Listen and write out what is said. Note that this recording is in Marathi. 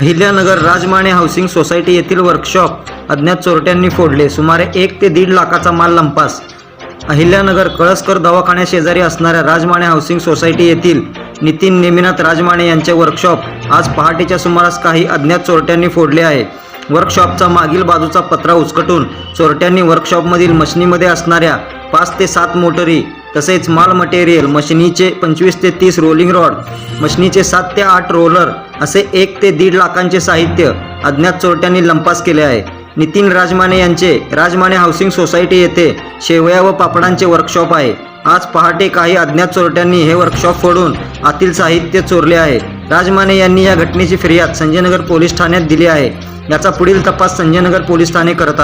अहिल्यानगर राजमाने हाऊसिंग सोसायटी येथील वर्कशॉप अज्ञात चोरट्यांनी फोडले. सुमारे एक ते दीड लाखाचा माल लंपास. अहिल्यानगर कळसकर दवाखान्या शेजारी असणाऱ्या राजमाने हाऊसिंग सोसायटी येथील नितीन नेमिनाथ राजमाने यांचे वर्कशॉप आज पहाटेच्या सुमारास काही अज्ञात चोरट्यांनी फोडले आहे. वर्कशॉपचा मागील बाजूचा पत्रा उचकटून चोरट्यांनी वर्कशॉपमधील मशिनीमध्ये असणाऱ्या पाच ते सात मोटरी तसेच माल मटेरियल मशिनीचे पंचवीस ते तीस रोलिंग रॉड मशिनीचे सात ते आठ रोलर असे एक ते दीड लाखांचे साहित्य अज्ञात चोरट्यांनी लंपास केले आहे. नितीन राजमाने यांचे राजमाने हाऊसिंग सोसायटी येथे शेवया व पापडांचे वर्कशॉप आहे. आज पहाटे काही अज्ञात चोरट्यांनी हे वर्कशॉप फोडून आतील साहित्य चोरले आहे. राजमाने यांनी या घटनेची फिर्याद संजयनगर पोलीस ठाण्यात दिली आहे. याचा पुढील तपास संजयनगर पोलीस ठाणे करत आहे.